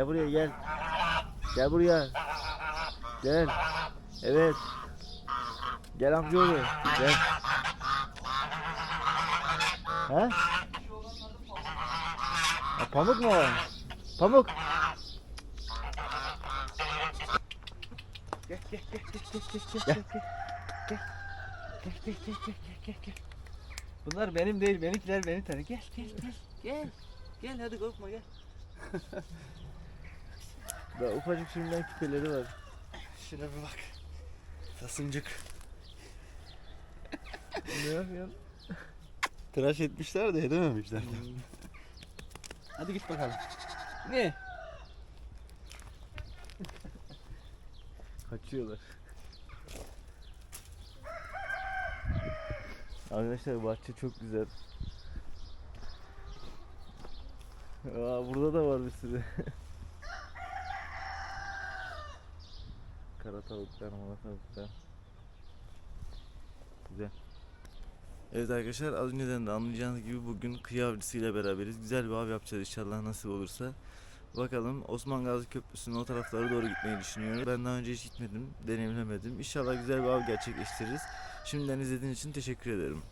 Gel buraya gel. Gel buraya. Gel. Evet. Gel amcaoğlu. Gel. He? Ha, pamuk mu o? Pamuk. Gel gel gel gel gel gel gel gel gel gel gel gel gel gel gel Bunlar benim değil benimkiler beni tanır gel gel gel gel gel hadi korkma gel Daha ufacık şimdiden küpeleri var. Şuna bir bak Tasımcık Ne yapıyorsun? Tıraş etmişler de edememişler Hadi git bakalım Ne? Kaçıyorlar. Arkadaşlar bahçe çok güzel. Aa, burada da var bir sürü. Kara tavuklar, mala tavuklar. Güzel. Evet arkadaşlar az önceden de anlayacağınız gibi bugün kıyı avcısıyla beraberiz. Güzel bir av yapacağız inşallah nasip olursa. Bakalım Osman Gazi Köprüsü'nün o taraflara doğru gitmeyi düşünüyorum. Ben daha önce hiç gitmedim, deneyimlemedim. İnşallah güzel bir av gerçekleştiririz. Şimdiden izlediğiniz için teşekkür ederim.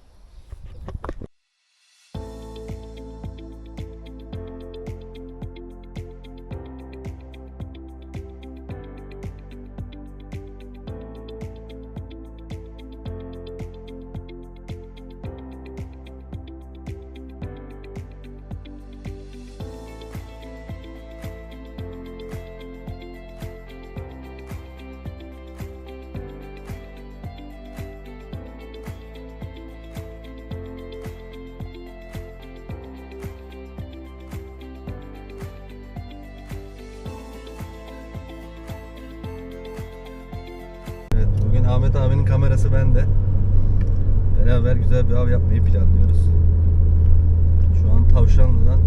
Şu an Tavşanlı'dan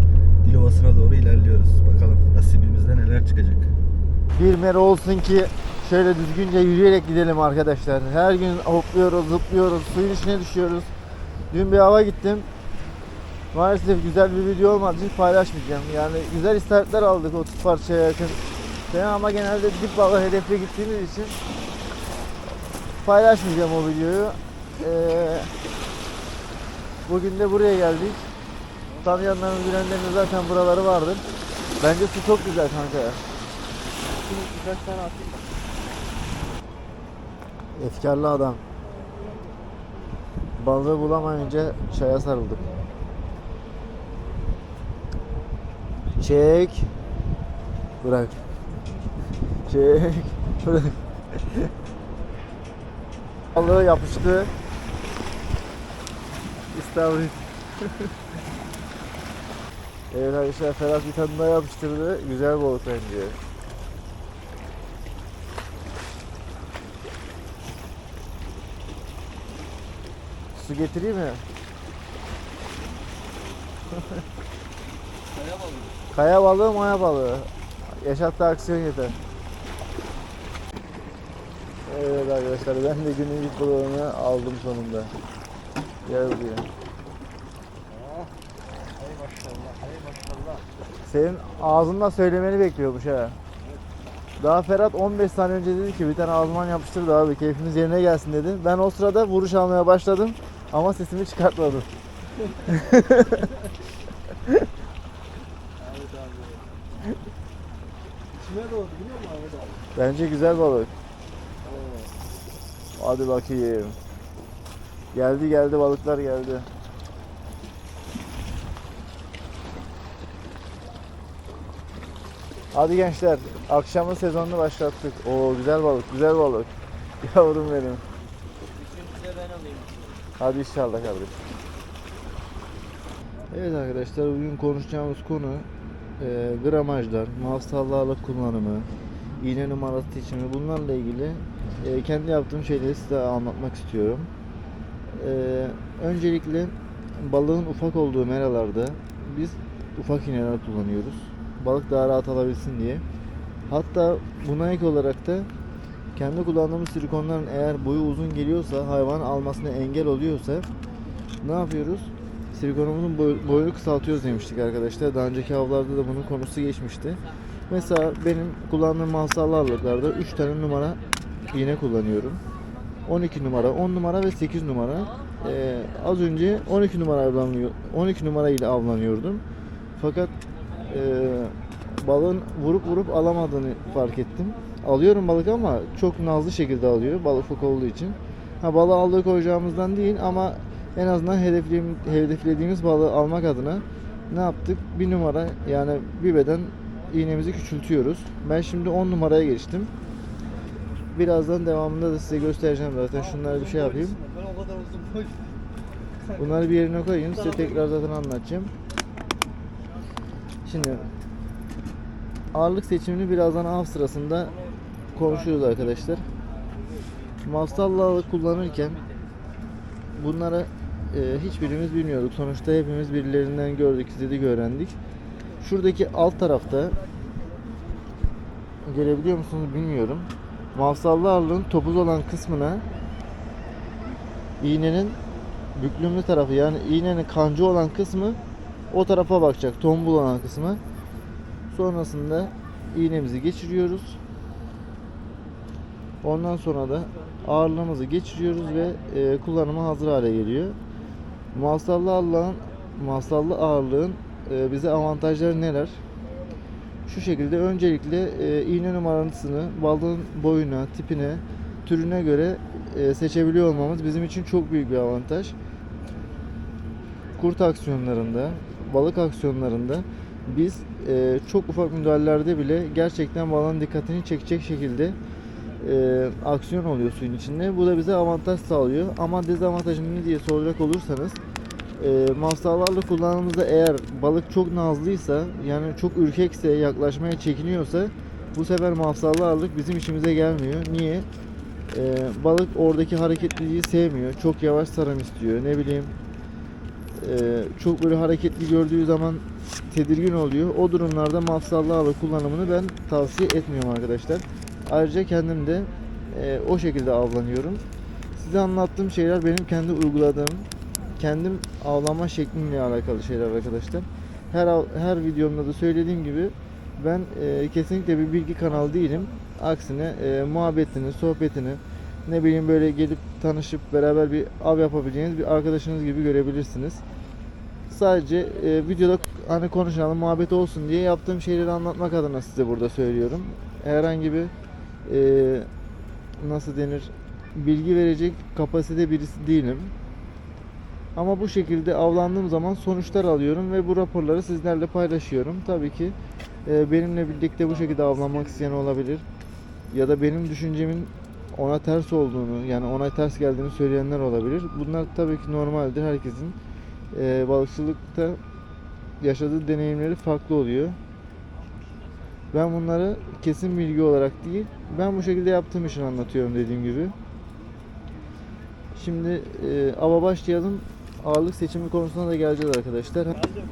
Dilovası'na doğru ilerliyoruz Bakalım nasibimizde neler çıkacak Bir mer olsun ki şöyle düzgünce yürüyerek gidelim arkadaşlar. Her gün hopluyoruz, zıplıyoruz, suyun içine düşüyoruz. Dün bir hava gittim. Maalesef güzel bir video olmadığı için paylaşmayacağım. Yani güzel istihbaratlar aldık 30 parçaya yakın. Ben ama genelde dip balığı hedefle gittiğimiz için paylaşmayacağım o videoyu. Ee, bugün de buraya geldik. Tanıyanların bilenlerin zaten buraları vardır. Bence su çok güzel kanka ya. Birkaç tane atayım mı? Efkarlı adam. Balığı bulamayınca çaya sarıldık. Çek. Bırak. Çek. Bırak. Balığı yapıştı. İstavrit. evet arkadaşlar Ferhat bir tane daha yapıştırdı. Güzel balık bence. Su getireyim mi? Kaya balığı Kaya balığı, maya balığı. Yaşattığı aksiyon yeter. Evet arkadaşlar ben de günün ilk balığını aldım sonunda. Gel buraya. Hay maşallah hay maşallah Senin ağzından söylemeni bekliyormuş ha. Daha Ferhat 15 saniye önce dedi ki bir tane ağzıman yapıştırdı abi keyfimiz yerine gelsin dedi. Ben o sırada vuruş almaya başladım ama sesimi çıkartmadım. Kime doğdu biliyor musun Ahmet abi? Bence güzel balık. Hadi bakayım. Geldi geldi balıklar geldi. Hadi gençler akşamın sezonunu başlattık. Oo güzel balık güzel balık. Yavrum benim. Üçüncüde ben alayım Hadi inşallah kardeşim. Evet arkadaşlar bugün konuşacağımız konu e, gramajlar, mafsallarla kullanımı, iğne numarası seçimi bunlarla ilgili e, kendi yaptığım şeyleri size anlatmak istiyorum. E, öncelikle balığın ufak olduğu meralarda biz ufak iğneler kullanıyoruz. Balık daha rahat alabilsin diye. Hatta buna ek olarak da kendi kullandığımız silikonların eğer boyu uzun geliyorsa hayvan almasına engel oluyorsa ne yapıyoruz? Silikonumuzun boy- boyunu kısaltıyoruz demiştik arkadaşlar. Daha önceki avlarda da bunun konusu geçmişti. Mesela benim kullandığım mahsallı ağırlıklarda 3 tane numara iğne kullanıyorum. 12 numara, 10 numara ve 8 numara. Ee, az önce 12 numara avlanıyor, 12 numara ile avlanıyordum. Fakat e, balığın vurup vurup alamadığını fark ettim. Alıyorum balık ama çok nazlı şekilde alıyor balık ufak olduğu için. Ha balığı aldığı koyacağımızdan değil ama en azından hedeflediğim, hedeflediğimiz balığı almak adına ne yaptık? Bir numara yani bir beden iğnemizi küçültüyoruz. Ben şimdi 10 numaraya geçtim. Birazdan devamında da size göstereceğim zaten. Şunları bir şey yapayım. Bunları bir yerine koyayım. Size tekrar zaten anlatacağım. Şimdi ağırlık seçimini birazdan av sırasında konuşuyoruz arkadaşlar. Ağırlık kullanırken bunları e, hiçbirimiz bilmiyorduk. Sonuçta hepimiz birilerinden gördük, izledik, öğrendik. Şuradaki alt tarafta görebiliyor musunuz bilmiyorum. Mafsallı ağırlığın topuz olan kısmına iğnenin büklümlü tarafı yani iğnenin kancı olan kısmı o tarafa bakacak. Tombul olan kısmı. Sonrasında iğnemizi geçiriyoruz. Ondan sonra da ağırlığımızı geçiriyoruz ve e, kullanıma hazır hale geliyor. Masallı ağırlığın, masallı ağırlığın e, bize avantajları neler? Şu şekilde öncelikle e, iğne numarasını balığın boyuna, tipine, türüne göre e, seçebiliyor olmamız bizim için çok büyük bir avantaj. Kurt aksiyonlarında, balık aksiyonlarında biz e, çok ufak müdahalelerde bile gerçekten balığın dikkatini çekecek şekilde e, aksiyon oluyor suyun içinde. Bu da bize avantaj sağlıyor. Ama dezavantajı ne diye soracak olursanız e, mafsallarla kullandığımızda eğer balık çok nazlıysa yani çok ürkekse yaklaşmaya çekiniyorsa bu sefer mafsallı ağırlık bizim işimize gelmiyor. Niye? E, balık oradaki hareketliliği sevmiyor. Çok yavaş saram istiyor. Ne bileyim çok böyle hareketli gördüğü zaman tedirgin oluyor. O durumlarda mafsallı ağırlık kullanımını ben tavsiye etmiyorum arkadaşlar. Ayrıca kendim de e, o şekilde avlanıyorum. Size anlattığım şeyler benim kendi uyguladığım, kendim avlama şeklimle alakalı şeyler arkadaşlar. Her her videomda da söylediğim gibi ben e, kesinlikle bir bilgi kanalı değilim. Aksine e, muhabbetini, sohbetini, ne bileyim böyle gelip tanışıp beraber bir av yapabileceğiniz bir arkadaşınız gibi görebilirsiniz. Sadece e, videoda hani konuşalım, muhabbet olsun diye yaptığım şeyleri anlatmak adına size burada söylüyorum. Herhangi bir e, nasıl denir bilgi verecek kapasite birisi değilim. Ama bu şekilde avlandığım zaman sonuçlar alıyorum ve bu raporları sizlerle paylaşıyorum. Tabii ki e, benimle birlikte bu şekilde avlanmak isteyen olabilir. Ya da benim düşüncemin ona ters olduğunu yani ona ters geldiğini söyleyenler olabilir. Bunlar tabii ki normaldir. Herkesin e, balıkçılıkta yaşadığı deneyimleri farklı oluyor. Ben bunları kesin bilgi olarak değil, ben bu şekilde yaptığım için anlatıyorum dediğim gibi. Şimdi e, ava başlayalım. Ağırlık seçimi konusuna da geleceğiz arkadaşlar.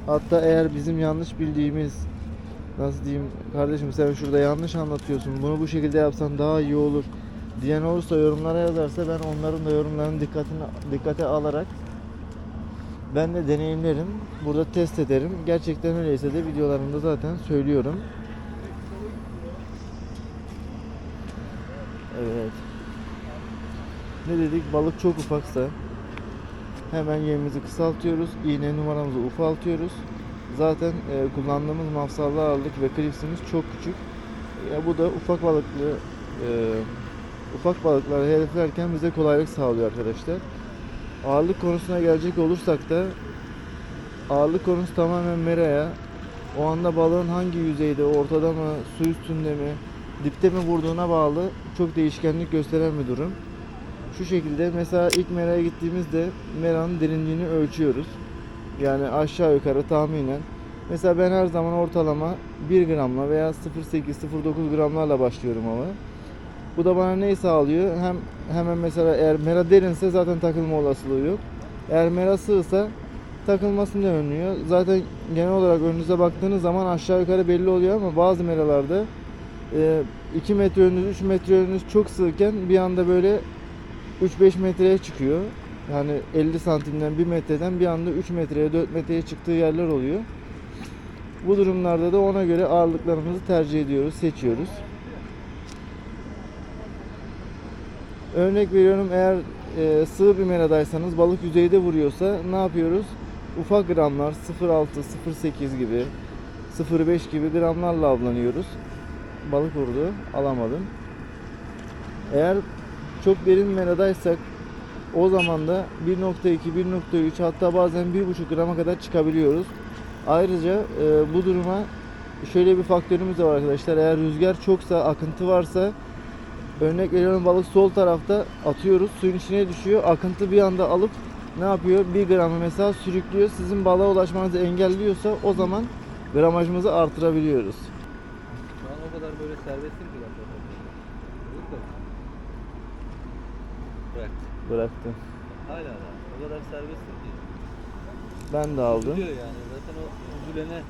Hatta eğer bizim yanlış bildiğimiz nasıl diyeyim kardeşim sen şurada yanlış anlatıyorsun. Bunu bu şekilde yapsan daha iyi olur diyen olursa yorumlara yazarsa ben onların da yorumlarını dikkatine dikkate alarak ben de deneyimlerim. Burada test ederim. Gerçekten öyleyse de videolarımda zaten söylüyorum. Evet. Ne dedik? Balık çok ufaksa hemen yemimizi kısaltıyoruz. İğne numaramızı ufaltıyoruz. Zaten e, kullandığımız mafsallı ağırlık ve klipsimiz çok küçük. Ya bu da ufak balıklı e, ufak balıkları hedeflerken bize kolaylık sağlıyor arkadaşlar. Ağırlık konusuna gelecek olursak da ağırlık konusu tamamen meraya. O anda balığın hangi yüzeyde, ortada mı, su üstünde mi, dipte mi vurduğuna bağlı çok değişkenlik gösteren bir durum. Şu şekilde mesela ilk meraya gittiğimizde meranın derinliğini ölçüyoruz. Yani aşağı yukarı tahminen. Mesela ben her zaman ortalama 1 gramla veya 0.8-0.9 gramlarla başlıyorum ama. Bu da bana neyi sağlıyor? Hem hemen mesela eğer mera derinse zaten takılma olasılığı yok. Eğer mera sığsa takılmasını önlüyor. Zaten genel olarak önünüze baktığınız zaman aşağı yukarı belli oluyor ama bazı meralarda 2 metre önünüz, 3 metre önünüz çok sığken bir anda böyle 3-5 metreye çıkıyor. Yani 50 santimden 1 metreden bir anda 3 metreye 4 metreye çıktığı yerler oluyor. Bu durumlarda da ona göre ağırlıklarımızı tercih ediyoruz, seçiyoruz. Örnek veriyorum eğer e, sığ bir meradaysanız balık yüzeyde vuruyorsa ne yapıyoruz? Ufak gramlar 0.6, 0.8 gibi 0.5 gibi gramlarla avlanıyoruz. Balık vurdu, alamadım. Eğer çok derin meradaysak o zaman da 1.2, 1.3 hatta bazen 1.5 grama kadar çıkabiliyoruz. Ayrıca e, bu duruma şöyle bir faktörümüz de var arkadaşlar. Eğer rüzgar çoksa, akıntı varsa örnek veriyorum balık sol tarafta atıyoruz. Suyun içine düşüyor. Akıntı bir anda alıp ne yapıyor? 1 gramı mesela sürüklüyor. Sizin balığa ulaşmanızı engelliyorsa o zaman gramajımızı artırabiliyoruz. Şu an o kadar böyle serbestim ki ben Bırak. Bıraktım. Hala da. O kadar serbestim ki. Ben de aldım. Yani. Zaten o üzülene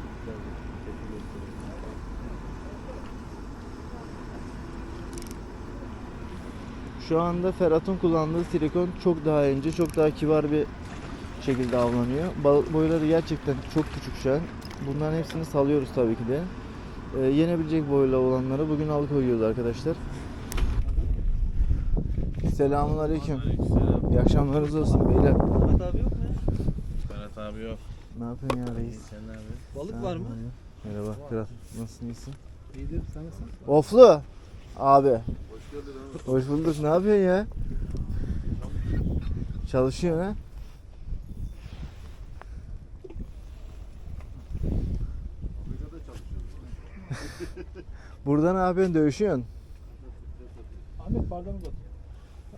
Şu anda Ferhat'ın kullandığı silikon çok daha ince, çok daha kibar bir şekilde avlanıyor. Balık boyları gerçekten çok küçük şu an. Bunların hepsini salıyoruz tabii ki de. Ee, yenebilecek boyla olanları bugün alıkoyuyoruz arkadaşlar. Selamun aleyküm. İyi akşamlarınız olsun beyler. Ahmet abi yok mu ya? Ferhat abi yok. Ne yapıyorsun ya reis? Sen ne yapıyorsun? Balık var mı? Merhaba kral. Nasılsın iyisin? İyidir sen nasılsın? Oflu abi. Hoş bulduk. Ne yapıyorsun ya? Çalışıyorsun ha? Burada ne yapıyorsun? Dövüşüyorsun. Ahmet bardağını uzat.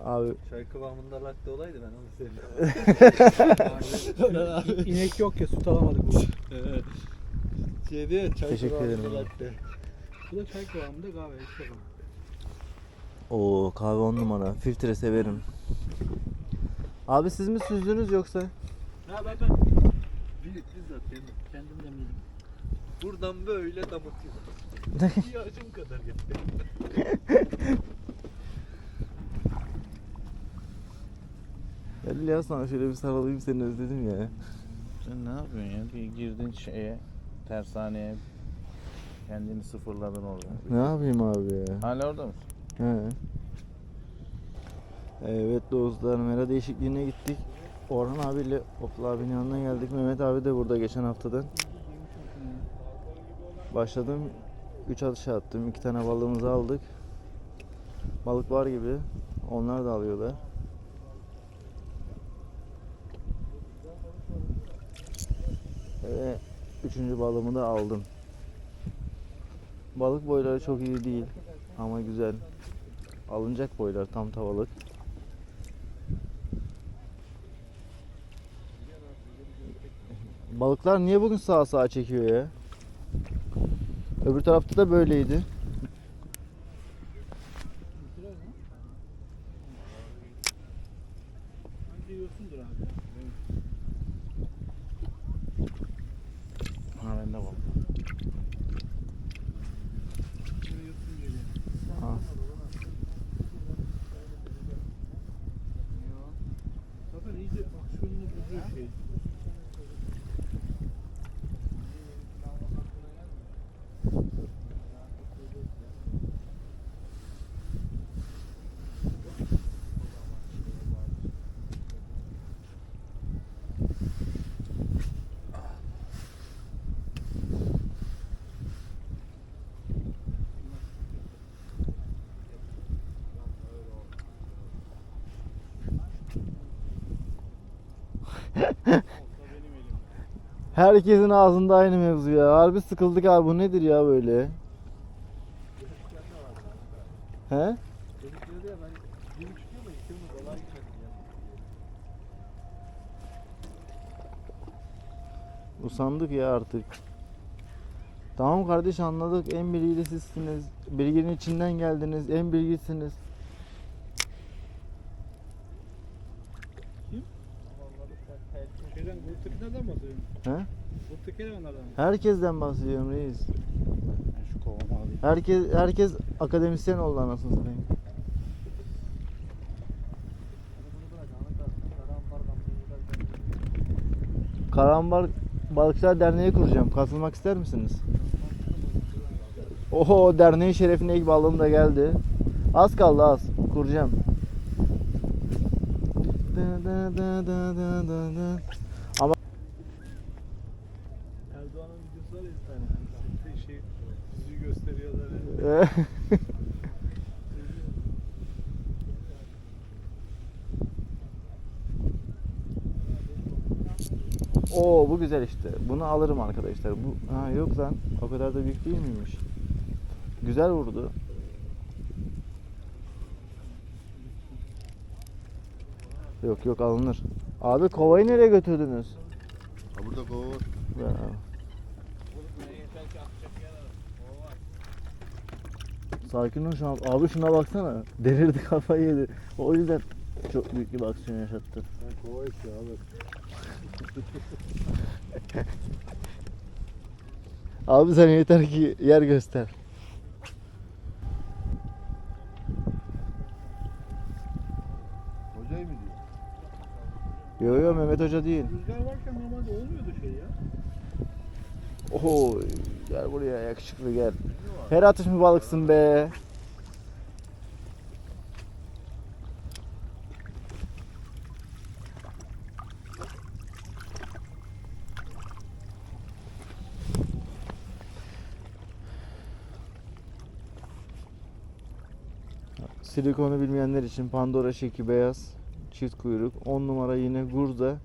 Abi Çay kıvamında latte olaydı ben onu seviyorum. İnek yok ya süt alamadık bu. şey diyor çay Teşekkür kıvamında ederim. latte. Bu da çay kıvamında kahve işte. Oo kahve on numara. Filtre severim. Abi siz mi süzdünüz yoksa? Ha ben ben. Bizzat kendim. Kendim demledim. Buradan böyle damıtıyor. Bir acım kadar gitti. Gel ya sana şöyle bir sarılayım seni özledim ya. Sen ne yapıyorsun ya? Bir girdin şeye, tersaneye. Kendini sıfırladın orada. Ne yapayım abi ya? Hala orada mısın? He. Evet dostlar mera değişikliğine gittik. Orhan abiyle Oplu abinin yanına geldik. Mehmet abi de burada geçen haftadan. Başladım. 3 atış attım. 2 tane balığımızı aldık. Balık var gibi. Onlar da alıyorlar. Ve üçüncü balığımı da aldım. Balık boyları çok iyi değil ama güzel. Alınacak boylar tam tavalık. Balıklar niye bugün sağa sağa çekiyor ya? Öbür tarafta da böyleydi. Bence yiyorsundur abi. Ha bende var. Yiyorsun geliyor. Ha. Zaten iyice aksiyonunu bozuyor şey. Herkesin ağzında aynı mevzu ya. Harbi sıkıldık abi bu nedir ya böyle? He? Usandık ya artık. Tamam kardeş anladık. En bilgili sizsiniz. Bilginin içinden geldiniz. En bilgisiniz. He? Herkesten bahsediyorum reis. Ben şu kovamı alayım. Herkes herkes akademisyen oldu anasını satayım. Karambar Balıkçılar Derneği kuracağım. Katılmak ister misiniz? Oho derneğin şerefine ilk balığım da geldi. Az kaldı az. Kuracağım. Da da da da da da da. Erdoğan'ın videosu var ya bir tane. Hani şey, yüzüğü gösteriyorlar. Ya. Oo bu güzel işte. Bunu alırım arkadaşlar. Bu ha yok lan. O kadar da büyük değil miymiş? Güzel vurdu. Yok yok alınır. Abi kovayı nereye götürdünüz? Ha burada kova var. Ya. Sakin ol şu an. Abi şuna baksana. Delirdi kafayı yedi. O yüzden çok büyük bir aksiyon yaşattı. Ha kova işte abi. Abi sen yeter ki yer göster. Hocayı mı diyor? Yo yo Mehmet Hoca değil. Rüzgar varken normalde olmuyordu şey ya. Oho gel buraya yakışıklı gel. Her atış mı balıksın be? Silikonu bilmeyenler için Pandora şeki beyaz çift kuyruk 10 numara yine gurda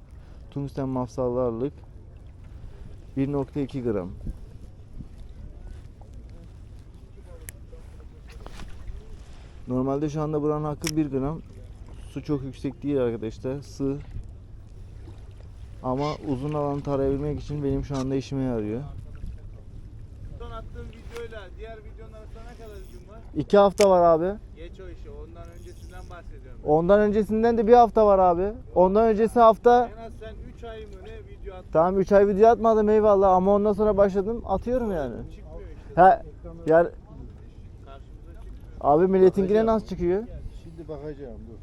tungsten mafsallarlık 1.2 gram. Normalde şu anda buranın hakkı 1 gram. Su çok yüksek değil arkadaşlar. Sığ. Ama uzun alanı tarayabilmek için benim şu anda işime yarıyor. Son attığım videoyla diğer videonun arasında ne kadar gün var? 2 hafta var abi. Geç o işi. Ondan öncesinden bahsediyorum. Ondan öncesinden de bir hafta var abi. Ondan öncesi hafta En az sen 3 ay mı ne video attın? Tamam 3 ay video atmadım eyvallah ama ondan sonra başladım atıyorum yani. Çıkmıyor işte. He yani abi milletinkine nasıl çıkıyor? Şimdi bakacağım dur.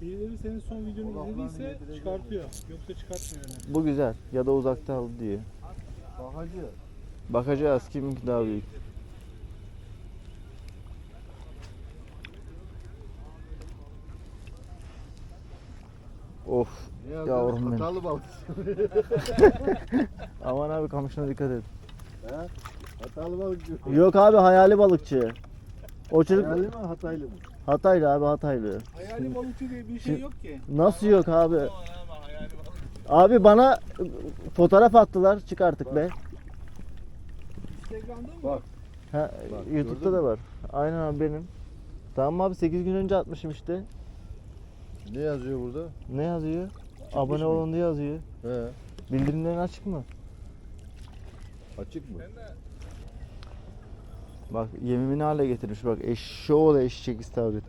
Birileri senin son videonu izlediyse çıkartıyor. Yoksa çıkartmıyor yani. Bu güzel ya da uzakta aldı diye. Bakacağım. Bakacağız kiminki daha büyük. Of Ne Yavrum benim. Hatalı balık. aman abi kamışına dikkat et. He? Hatalı balık diyor. Yok abi hayali balıkçı. O çocuk Hayali mi Hataylı mı? Hataylı abi Hataylı. Hayali balıkçı diye bir şey yok ki. Nasıl yok abi? Abi bana fotoğraf attılar çık artık be. Instagram'da mı? Bak. Ha, Bak, YouTube'da gördün da var. Aynen abi benim. Tamam abi 8 gün önce atmışım işte. Ne yazıyor burada? Ne yazıyor? Abone mı? olun diye yazıyor. He. Bildirimlerin açık mı? Açık mı? Bak yemimi ne hale getirmiş bak eşşoğlu eşek istavrit.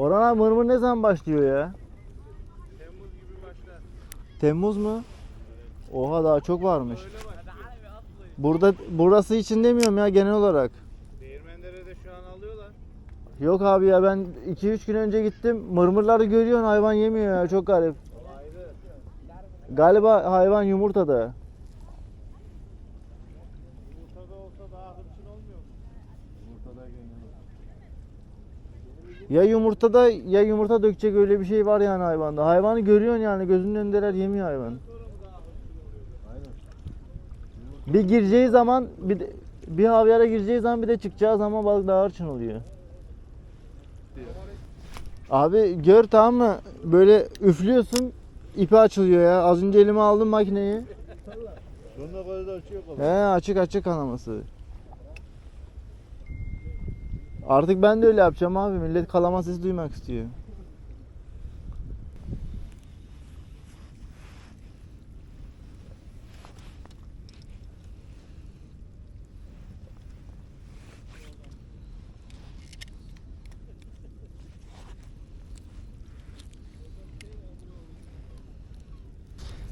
Orhan abi mırmır ne zaman başlıyor ya? Temmuz gibi başlar. Temmuz mu? Oha daha çok varmış. Öyle başlıyor. Burada burası için demiyorum ya genel olarak. Değirmenlere de şu an alıyorlar. Yok abi ya ben 2-3 gün önce gittim. Mırmırları görüyorsun hayvan yemiyor ya çok garip. Galiba hayvan. Yumurtada olsa daha hırçın olmuyor mu? Ya yumurtada ya yumurta dökecek öyle bir şey var yani hayvanda. Hayvanı görüyorsun yani gözünün önündeler yemiyor hayvan. Bir gireceği zaman bir de, bir havyara gireceği zaman bir de çıkacağı zaman balık daha hırçın oluyor. Abi gör tamam mı? Böyle üflüyorsun ipi açılıyor ya. Az önce elime aldım makineyi. Sonuna kadar da açıyor balık. He açık açık kanaması. Artık ben de öyle yapacağım abi. Millet kalama sesi duymak istiyor.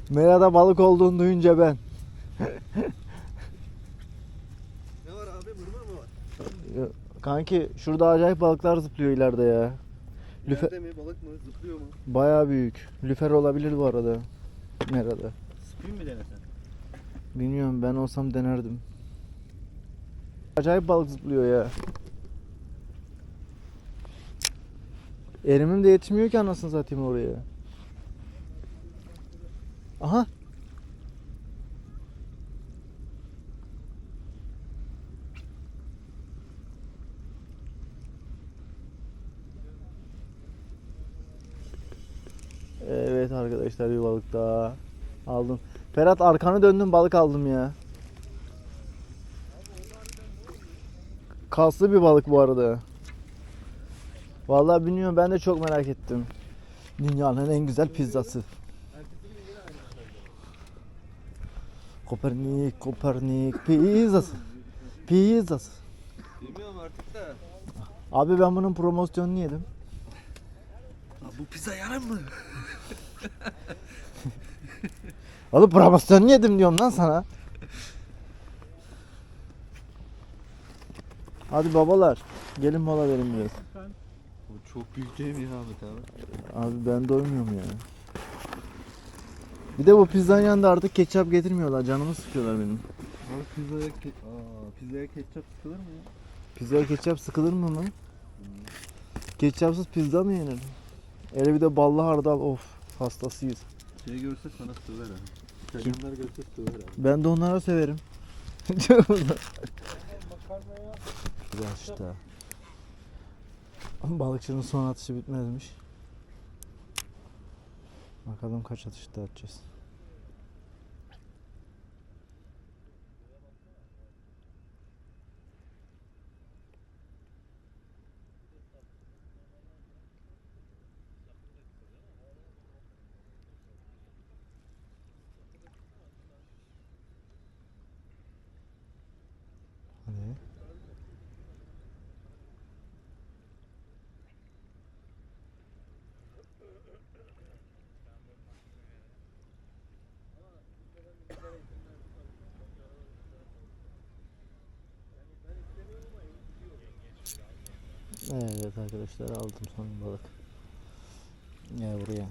Merada balık olduğunu duyunca ben. Ne var abi mırmır mı var? Kanki şurada acayip balıklar zıplıyor ileride ya. Lüfer Nerede mi balık mı zıplıyor mu? bayağı büyük. Lüfer olabilir bu arada. Merada. Spin mi denesen? Bilmiyorum ben olsam denerdim. Acayip balık zıplıyor ya. Erimim de yetmiyor ki anasını satayım oraya. Aha. Evet arkadaşlar bir balık daha aldım. Ferhat arkanı döndüm balık aldım ya. Kaslı bir balık bu arada. Vallahi bilmiyorum ben de çok merak ettim. Dünyanın en güzel pizzası. Kopernik, Kopernik pizzası. Pizzası. Bilmiyorum artık da. Abi ben bunun promosyonunu yedim. Bu pizza yarın mı? Oğlum promosyonunu yedim diyorum lan sana. Hadi babalar. Gelin mola verin biraz. Bu çok büyük değil mi ya Ahmet abi? Abi ben doymuyorum ya. Bir de bu pizzanın yanında artık ketçap getirmiyorlar. Canımı sıkıyorlar benim. Abi pizzaya, ke Aa, pizzaya ketçap sıkılır mı ya? Pizzaya ketçap sıkılır mı mı? Ketçapsız pizza mı yenir? Hele bir de ballı hardal of hastasıyız. Şey görse sana söver ha. İtalyanlar görse söver ha. Ben de onlara severim. Güzel işte. Balıkçının son atışı bitmezmiş. Bakalım kaç atışta atacağız. Hadi. Evet arkadaşlar aldım son balık. Gel buraya.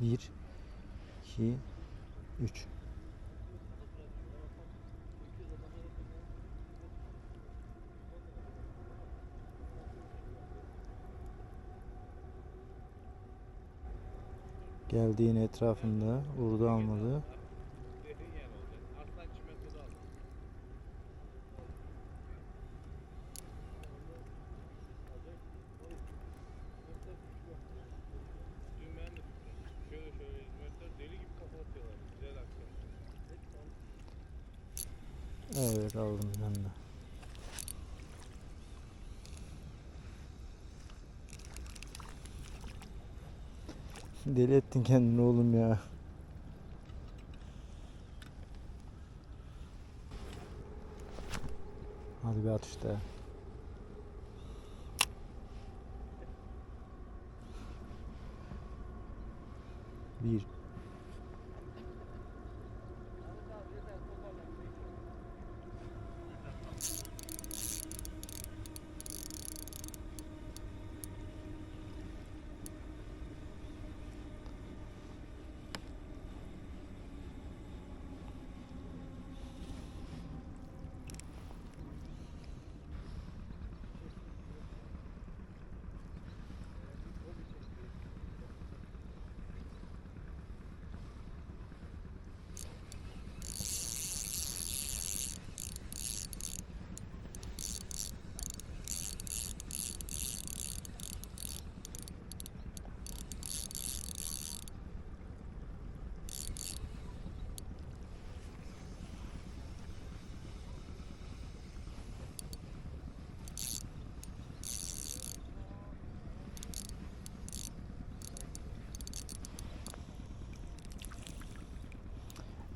Bir, iki, üç. Geldiğin etrafında vurdu almadı. Şöyle şöyle hizmetler deli gibi kafa atıyorlar. Güzel akşam. Evet aldım ben de. Deli ettin kendini oğlum ya. Hadi bir atış daha. Bir.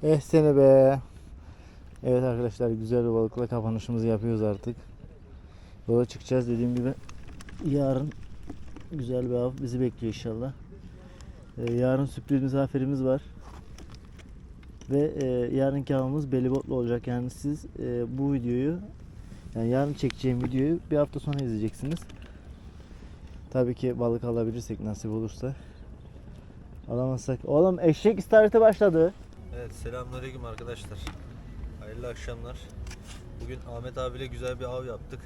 Eh seni be. Evet arkadaşlar güzel bir balıkla kapanışımızı yapıyoruz artık. Yola çıkacağız dediğim gibi. Yarın güzel bir av bizi bekliyor inşallah. Ee, yarın sürpriz misafirimiz var. Ve e, yarınki avımız belibotlu olacak. Yani siz e, bu videoyu yani yarın çekeceğim videoyu bir hafta sonra izleyeceksiniz. Tabii ki balık alabilirsek nasip olursa. Alamazsak. Oğlum eşek istareti başladı. Evet selamünaleyküm arkadaşlar. Hayırlı akşamlar. Bugün Ahmet abiyle güzel bir av yaptık.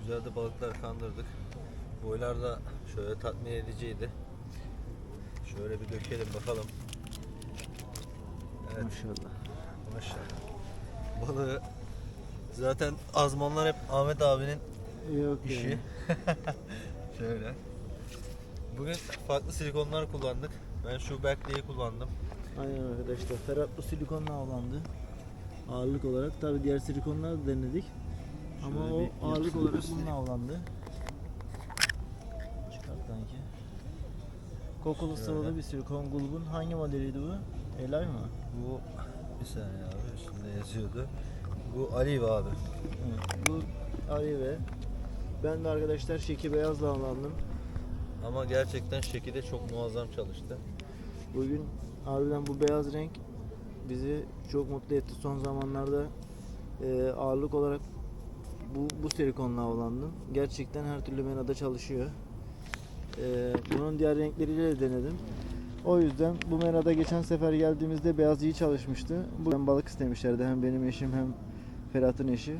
Güzel de balıklar kandırdık. Boylar da şöyle tatmin ediciydi. Şöyle bir dökelim bakalım. Evet Maşallah. maşallah. Balığı zaten azmanlar hep Ahmet abinin Yok işi. şöyle. Bugün farklı silikonlar kullandık. Ben şu Berkeley'i kullandım. Aynen arkadaşlar. Ferhat bu silikonla avlandı. Ağırlık olarak. Tabi diğer silikonlar da denedik. Ama Şöyle o bir ağırlık olarak bununla avlandı. Çıkart sanki. Kokulu sıvılı bir silikon grubun. Hangi modeliydi bu? Elay mı? Bu bir saniye abi üstünde yazıyordu. Bu Ali abi. Evet. Bu Ali ve ben de arkadaşlar şeki beyazla avlandım. Ama gerçekten şekilde çok muazzam çalıştı. Bugün harbiden bu beyaz renk bizi çok mutlu etti. Son zamanlarda e, ağırlık olarak bu, bu silikonla avlandım. Gerçekten her türlü menada çalışıyor. E, bunun diğer renkleriyle de denedim. O yüzden bu menada geçen sefer geldiğimizde beyaz iyi çalışmıştı. Bu ben balık istemişlerdi hem benim eşim hem Ferhat'ın eşi.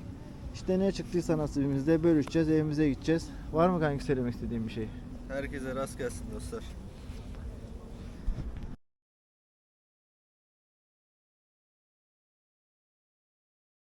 İşte ne çıktıysa nasibimizde bölüşeceğiz, evimize gideceğiz. Var mı kanki söylemek istediğim bir şey? Herkese rast gelsin dostlar.